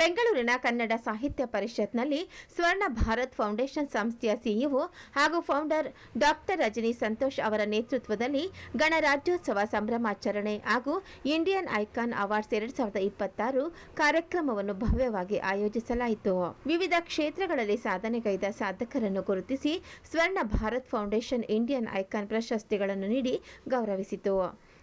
ಬೆಂಗಳೂರಿನ ಕನ್ನಡ ಸಾಹಿತ್ಯ ಪರಿಷತ್ನಲ್ಲಿ ಸ್ವರ್ಣ ಭಾರತ್ ಫೌಂಡೇಶನ್ ಸಂಸ್ಥೆಯ ಸಿಇಒ ಹಾಗೂ ಫೌಂಡರ್ ಡಾಕ್ಟರ್ ರಜನಿ ಸಂತೋಷ್ ಅವರ ನೇತೃತ್ವದಲ್ಲಿ ಗಣರಾಜ್ಯೋತ್ಸವ ಸಂಭ್ರಮಾಚರಣೆ ಹಾಗೂ ಇಂಡಿಯನ್ ಐಕಾನ್ ಅವಾರ್ಡ್ಸ್ ಎರಡ್ ಸಾವಿರದ ಇಪ್ಪತ್ತಾರು ಕಾರ್ಯಕ್ರಮವನ್ನು ಭವ್ಯವಾಗಿ ಆಯೋಜಿಸಲಾಯಿತು. ವಿವಿಧ ಕ್ಷೇತ್ರಗಳಲ್ಲಿ ಸಾಧನೆಗೈದ ಸಾಧಕರನ್ನು ಗುರುತಿಸಿ ಸ್ವರ್ಣ ಭಾರತ್ ಫೌಂಡೇಶನ್ ಇಂಡಿಯನ್ ಐಕಾನ್ ಪ್ರಶಸ್ತಿಗಳನ್ನು ನೀಡಿ ಗೌರವಿಸಿತು.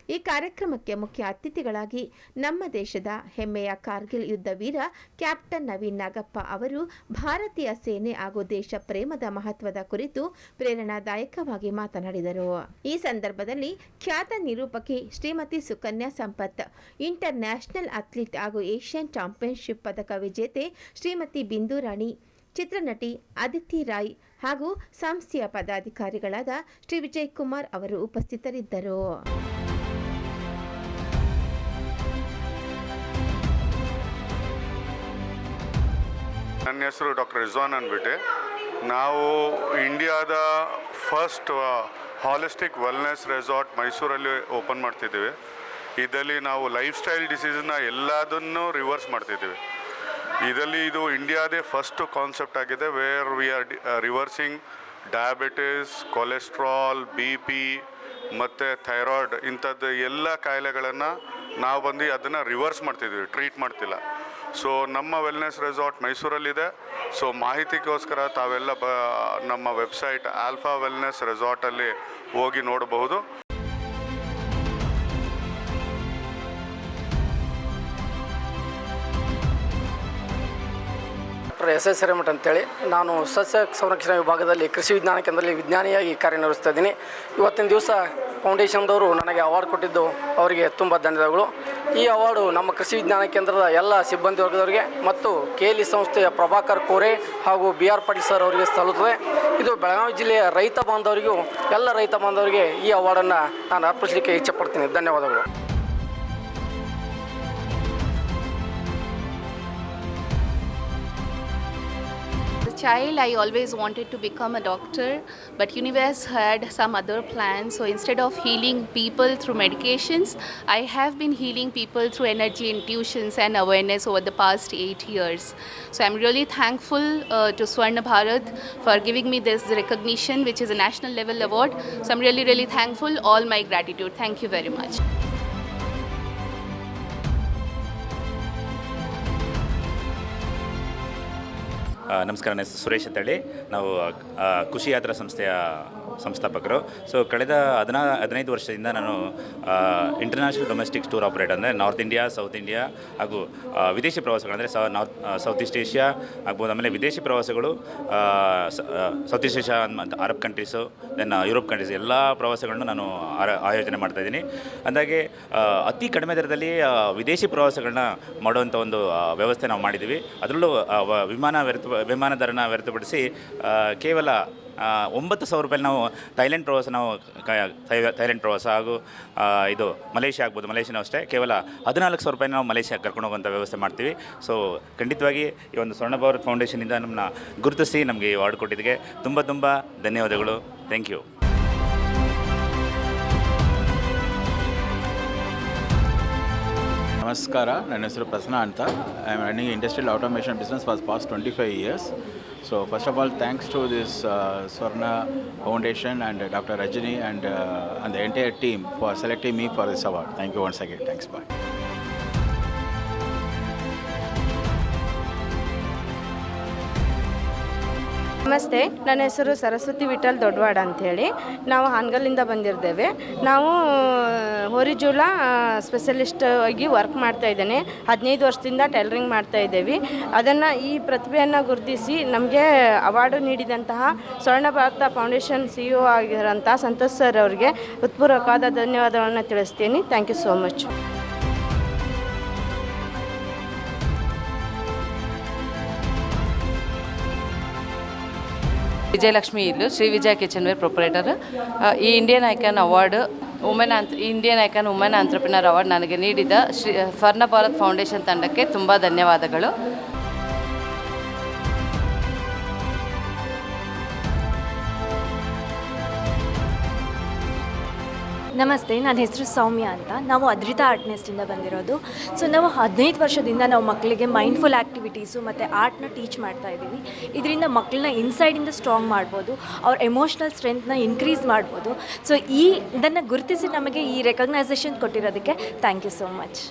ಈ ಕಾರ್ಯಕ್ರಮಕ್ಕೆ ಮುಖ್ಯ ಅತಿಥಿಗಳಾಗಿ ನಮ್ಮ ದೇಶದ ಹೆಮ್ಮೆಯ ಕಾರ್ಗಿಲ್ ಯುದ್ಧ ವೀರ ಕ್ಯಾಪ್ಟನ್ ನವೀನ್ ನಾಗಪ್ಪ ಅವರು ಭಾರತೀಯ ಸೇನೆ ಹಾಗೂ ದೇಶ ಪ್ರೇಮದ ಮಹತ್ವದ ಕುರಿತು ಪ್ರೇರಣಾದಾಯಕವಾಗಿ ಮಾತನಾಡಿದರು. ಈ ಸಂದರ್ಭದಲ್ಲಿ ಖ್ಯಾತ ನಿರೂಪಕಿ Shrimati Sukanya Sampath international athlete ಹಾಗೂ ಏಷ್ಯನ್ ಚಾಂಪಿಯನ್ಶಿಪ್ ಪದಕ ವಿಜೇತೆ ಶ್ರೀಮತಿ ಬಿಂದು ರಾಣಿ, ಚಿತ್ರನಟಿ ಅದಿತಿ ರಾಯ್ ಹಾಗೂ ಸಂಸ್ಥೆಯ ಪದಾಧಿಕಾರಿಗಳಾದ ಶ್ರೀ ವಿಜಯ್ ಕುಮಾರ್ ಅವರು ಉಪಸ್ಥಿತರಿದ್ದರು. ನನ್ನ ಹೆಸರು ಡಾಕ್ಟರ್ ರಿಜ್ವಾನ್ ಅಂದ್ಬಿಟ್ಟು. ನಾವು ಇಂಡಿಯಾದ ಫಸ್ಟ್ ಹಾಲಿಸ್ಟಿಕ್ ವೆಲ್ನೆಸ್ ರೆಸಾರ್ಟ್ ಮೈಸೂರಲ್ಲಿ ಓಪನ್ ಮಾಡ್ತಿದ್ದೀವಿ. ಇದರಲ್ಲಿ ನಾವು ಲೈಫ್ ಸ್ಟೈಲ್ ಡಿಸೀಸನ್ನ ಎಲ್ಲದನ್ನು ರಿವರ್ಸ್ ಮಾಡ್ತಿದ್ದೀವಿ. ಇದರಲ್ಲಿ ಇದು ಇಂಡಿಯಾದೇ ಫಸ್ಟ್ ಕಾನ್ಸೆಪ್ಟ್ ಆಗಿದೆ where we are reversing diabetes cholesterol B P ಮತ್ತು ಥೈರಾಯ್ಡ್ ಇಂಥದ್ದು ಎಲ್ಲ ಕಾಯಿಲೆಗಳನ್ನು ನಾವು ಬಂದು ಅದನ್ನು ರಿವರ್ಸ್ ಮಾಡ್ತಿದ್ದೀವಿ ಟ್ರೀಟ್ ಮಾಡ್ತಿಲ್ಲ. ಸೊ ನಮ್ಮ ವೆಲ್ನೆಸ್ ರೆಸಾರ್ಟ್ ಮೈಸೂರಲ್ಲಿದೆ. ಸೊ ಮಾಹಿತಿಗೋಸ್ಕರ ತಾವೆಲ್ಲ ಬ, ನಮ್ಮ ವೆಬ್ಸೈಟ್ ಆಲ್ಫಾ ವೆಲ್ನೆಸ್ ರೆಸಾರ್ಟಲ್ಲಿ ಹೋಗಿ ನೋಡಬಹುದು. ಡಾಕ್ಟರ್ ಎಸ್ ಎಸ್ ಹಿರೇಮಠ್ ಅಂತೇಳಿ ನಾನು ಸಸ್ಯ ಸಂರಕ್ಷಣಾ ವಿಭಾಗದಲ್ಲಿ ಕೃಷಿ ವಿಜ್ಞಾನ ಕೇಂದ್ರದಲ್ಲಿ ವಿಜ್ಞಾನಿಯಾಗಿ ಕಾರ್ಯನಿರ್ವಹಿಸ್ತಾ ಇದ್ದೀನಿ. ಇವತ್ತಿನ ದಿವಸ ಫೌಂಡೇಶನ್ದವರು ನನಗೆ ಅವಾರ್ಡ್ ಕೊಟ್ಟಿದ್ದು ಅವರಿಗೆ ತುಂಬ ಧನ್ಯವಾದಗಳು. ಈ ಅವಾರ್ಡು ನಮ್ಮ ಕೃಷಿ ವಿಜ್ಞಾನ ಕೇಂದ್ರದ ಎಲ್ಲ ಸಿಬ್ಬಂದಿ ವರ್ಗದವರಿಗೆ ಮತ್ತು ಕೇಲಿ ಸಂಸ್ಥೆಯ ಪ್ರಭಾಕರ್ ಕೋರೆ ಹಾಗೂ ಬಿ ಆರ್ ಪಾಟೀಲ್ ಸರ್ ಅವರಿಗೆ ಸಲ್ಲುತ್ತದೆ. ಇದು ಬೆಳಗಾವಿ ಜಿಲ್ಲೆಯ ರೈತ ಬಾಂಧವರಿಗೂ, ಎಲ್ಲ ರೈತ ಬಾಂಧವರಿಗೆ ಈ ಅವಾರ್ಡನ್ನು ನಾನು ಅರ್ಪಿಸಲಿಕ್ಕೆ ಇಚ್ಛೆಪಡ್ತೀನಿ ಧನ್ಯವಾದಗಳು. Child, I always wanted to become a doctor, but universe had some other plans. So instead of healing people through medications, I have been healing people through energy intuitions and awareness over the past eight years. So I'm really thankful uh, to Swarna Bharat for giving me this recognition, which is a national level award. So I'm really, really thankful. All my gratitude. Thank you very much. ನಮಸ್ಕಾರ ನನ್ನ ಸುರೇಶ್ ಅಂತೇಳಿ. ನಾವು ಖುಷಿ ಯಾತ್ರಾ ಸಂಸ್ಥೆಯ ಸಂಸ್ಥಾಪಕರು. So ಕಳೆದ ಹದಿನಾ, ಹದಿನೈದು ವರ್ಷದಿಂದ ನಾನು ಇಂಟರ್ನ್ಯಾಷನಲ್ ಡೊಮೆಸ್ಟಿಕ್ ಟೂರ್ ಆಪರೇಟರ್ ಅಂದರೆ ನಾರ್ತ್ ಇಂಡಿಯಾ ಸೌತ್ ಇಂಡಿಯಾ ಹಾಗೂ ವಿದೇಶಿ ಪ್ರವಾಸಗಳು ಅಂದರೆ ಸೌ ನಾರ್ತ್ ಸೌತ್ ಈಸ್ಟ್ ಏಷ್ಯಾ ಆಗ್ಬೋದು. ಆಮೇಲೆ ವಿದೇಶಿ ಪ್ರವಾಸಗಳು ಸೌತ್ ಈಸ್ಟ್ ಏಷ್ಯಾ ಮತ್ತು Arab countries then Europe countries ಎಲ್ಲ ಪ್ರವಾಸಗಳನ್ನು ನಾನು ಆಯೋಜನೆ ಮಾಡ್ತಾ ಇದ್ದೀನಿ. ಅಂದಾಗೆ ಅತಿ ಕಡಿಮೆ ದರದಲ್ಲಿ ವಿದೇಶಿ ಪ್ರವಾಸಗಳನ್ನ ಮಾಡುವಂಥ ಒಂದು ವ್ಯವಸ್ಥೆ ನಾವು ಮಾಡಿದ್ದೀವಿ. ಅದರಲ್ಲೂ ವಿಮಾನ ವ್ಯರ್ಥ, ವಿಮಾನ ದರನ ವ್ಯರ್ಥಪಡಿಸಿ ಕೇವಲ ಒಂಬತ್ತು ಸಾವಿರ ರೂಪಾಯಿ ನಾವು ಥೈಲ್ಯಾಂಡ್ ಪ್ರವಾಸ ನಾವು ಥೈಲ್ಯಾಂಡ್ ಪ್ರವಾಸ ಹಾಗೂ ಇದು ಮಲೇಷ್ಯಾ ಆಗ್ಬೋದು, ಮಲೇಷ್ಯಾನೂ ಅಷ್ಟೇ. ಕೇವಲ ಹದಿನಾಲ್ಕು ಸಾವಿರ ರೂಪಾಯಿ ನಾವು ಮಲೇಷ್ಯಾಗೆ ಕರ್ಕೊಂಡು ಹೋಗುವಂಥ ವ್ಯವಸ್ಥೆ ಮಾಡ್ತೀವಿ. ಸೊ ಖಂಡಿತವಾಗಿ ಈ ಒಂದು ಸ್ವರ್ಣ ಭಾರತ್ ಫೌಂಡೇಶನಿಂದ ನಮ್ಮನ್ನ ಗುರುತಿಸಿ ನಮಗೆ ಈ ಅವಾರ್ಡ್ ಕೊಟ್ಟಿದ್ದಕ್ಕೆ ತುಂಬ ತುಂಬ ಧನ್ಯವಾದಗಳು. ಥ್ಯಾಂಕ್ ಯು ನಮಸ್ಕಾರ. ನನ್ನ ಹೆಸರು ಪ್ರಸನ್ನ ಅಂತ. I am running industrial automation business for past twenty five years so first of all thanks to this Swarna foundation and doctor Rajani and and the entire team for selecting me for this award thank you once again thanks bye ನಮಸ್ತೆ, ನನ್ನ ಹೆಸರು ಸರಸ್ವತಿ ವಿಠಲ್ ದೊಡ್ಡವಾಡ ಅಂಥೇಳಿ. ನಾವು ಹಾನಗಲ್ಲಿಂದ ಬಂದಿರ್ತೇವೆ. ನಾವು ಹೋರಿಜೂಲ specialist ಆಗಿ work ಮಾಡ್ತಾ ಇದ್ದೇನೆ. ಹದಿನೈದು ವರ್ಷದಿಂದ ಟೈಲರಿಂಗ್ ಮಾಡ್ತಾ ಇದ್ದೇವೆ. ಅದನ್ನು ಈ ಪ್ರತಿಭೆಯನ್ನು ಗುರುತಿಸಿ ನಮಗೆ ಅವಾರ್ಡು ನೀಡಿದಂತಹ Swarna Bharata foundation C E ಆಗಿರೋಂಥ ಸಂತೋಷ್ ಸರ್ ಅವರಿಗೆ ಉತ್ಪೂರ್ವಕವಾದ ಧನ್ಯವಾದಗಳನ್ನು ತಿಳಿಸ್ತೀನಿ. Thank you so much Vijayalakshmi ಇಲ್ಲು, Shri Vijaya kitchen wear proprietor. ಈ Indian icon award women and Indian icon women entrepreneur award ನನಗೆ ನೀಡಿದ ಶ್ರೀ, ಸ್ವರ್ಣ ಭಾರತ್ ಫೌಂಡೇಶನ್ ತಂಡಕ್ಕೆ ತುಂಬ ಧನ್ಯವಾದಗಳು. ನಮಸ್ತೆ, ನನ್ನ ಹೆಸರು ಸೌಮ್ಯ ಅಂತ. ನಾವು ಅದ್ರಿತಾ ಆರ್ಟ್ನೆಸ್ಟಿಂದ ಬಂದಿರೋದು. ಸೊ ನಾವು ಹದಿನೈದು ವರ್ಷದಿಂದ ನಾವು ಮಕ್ಕಳಿಗೆ ಮೈಂಡ್ಫುಲ್ ಆ್ಯಕ್ಟಿವಿಟೀಸು ಮತ್ತು ಆರ್ಟ್ನ ಟೀಚ್ ಮಾಡ್ತಾ ಇದ್ದೀವಿ. ಇದರಿಂದ ಮಕ್ಕಳನ್ನ ಇನ್ಸೈಡಿಂದ ಸ್ಟ್ರಾಂಗ್ ಮಾಡ್ಬೋದು. ಅವ್ರ ಎಮೋಷ್ನಲ್ ಸ್ಟ್ರೆಂತ್ನ ಇನ್ಕ್ರೀಸ್ ಮಾಡ್ಬೋದು. ಸೊ ಈ ಇದನ್ನು ಗುರುತಿಸಿ ನಮಗೆ ಈ ರೆಕಗ್ನೈಸೇಷನ್ ಕೊಟ್ಟಿರೋದಕ್ಕೆ ಥ್ಯಾಂಕ್ ಯು ಸೋ ಮಚ್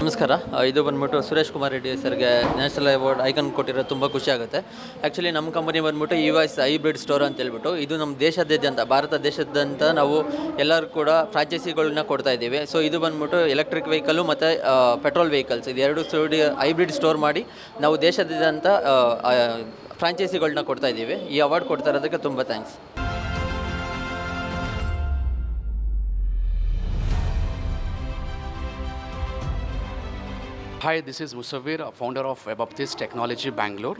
ನಮಸ್ಕಾರ. ಇದು ಬಂದ್ಬಿಟ್ಟು ಸುರೇಶ್ ಕುಮಾರ್ ರೆಡ್ಡಿ ಸರ್ಗೆ ನ್ಯಾಷನಲ್ ಅವಾರ್ಡ್ ಐಕನ್ ಕೊಟ್ಟಿರೋ ತುಂಬ ಖುಷಿ ಆಗುತ್ತೆ. ಆ್ಯಕ್ಚುಲಿ ನಮ್ಮ ಕಂಪನಿ ಬಂದ್ಬಿಟ್ಟು ಇ ವೈಸ್ ಹೈಬ್ರಿಡ್ ಸ್ಟೋರ್ ಅಂತ ಹೇಳ್ಬಿಟ್ಟು ಇದು ನಮ್ಮ ದೇಶದಾದ್ಯಂತ ಭಾರತ ದೇಶದಂತ ನಾವು ಎಲ್ಲರೂ ಕೂಡ ಫ್ರಾಂಚೈಸಿಗಳನ್ನ ಕೊಡ್ತಾ ಇದ್ದೀವಿ. ಸೊ ಇದು ಬಂದ್ಬಿಟ್ಟು ಎಲೆಕ್ಟ್ರಿಕ್ ವೆಹಿಕಲ್ ಮತ್ತು ಪೆಟ್ರೋಲ್ ವೆಹಿಕಲ್ಸ್ ಇದು ಎರಡು ಸ್ಟೋಡಿ ಹೈಬ್ರಿಡ್ ಸ್ಟೋರ್ ಮಾಡಿ ನಾವು ದೇಶದಾದ್ಯಂತ ಫ್ರಾಂಚೈಸಿಗಳನ್ನ ಕೊಡ್ತಾ ಇದ್ದೀವಿ. ಈ ಅವಾರ್ಡ್ ಕೊಡ್ತಾ ಇರೋದಕ್ಕೆ ತುಂಬ thanks Hi, this is Musavir, founder of Webaptis Technology Bangalore.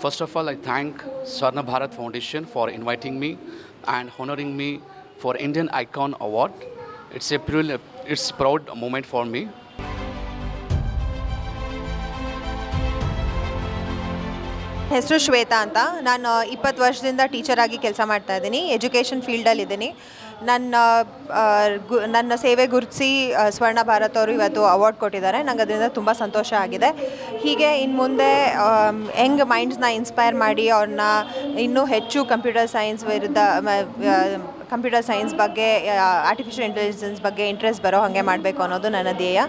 First of all, I thank Swarna Bharat Foundation for inviting me and honoring me for Indian Icon Award. It's a it's proud moment for me. ಹೆಸರು ಶ್ವೇತಾ ಅಂತ. ನಾನು ಇಪ್ಪತ್ತು ವರ್ಷದಿಂದ teacher ಆಗಿ ಕೆಲಸ ಮಾಡ್ತಾ ಇದ್ದೀನಿ. Education ಫೀಲ್ಡಲ್ಲಿದ್ದೀನಿ ನನ್ನ ಆ, ಗು ನನ್ನ ಸೇವೆ ಗುರುತಿಸಿ ಸ್ವರ್ಣ ಭಾರತ್ ಅವರು ಇವತ್ತು ಅವಾರ್ಡ್ ಕೊಟ್ಟಿದ್ದಾರೆ. ನಂಗೆ ಅದರಿಂದ ತುಂಬ ಸಂತೋಷ ಆಗಿದೆ. ಹೀಗೆ ಇನ್ನು ಮುಂದೆ ಹೆಂಗೆ ಮೈಂಡ್ಸ್ನ ಇನ್ಸ್ಪೈರ್ ಮಾಡಿ ಅವ್ರನ್ನ ಇನ್ನೂ ಹೆಚ್ಚು ಕಂಪ್ಯೂಟರ್ ಸೈನ್ಸ್ ವಿರುದ್ಧ ಕಂಪ್ಯೂಟರ್ ಸೈನ್ಸ್ ಬಗ್ಗೆ ಆರ್ಟಿಫಿಷಿಯಲ್ ಇಂಟೆಲಿಜೆನ್ಸ್ ಬಗ್ಗೆ ಇಂಟ್ರೆಸ್ಟ್ ಬರೋ ಹಾಗೆ ಮಾಡಬೇಕು ಅನ್ನೋದು ನನ್ನ ಧ್ಯೇಯ.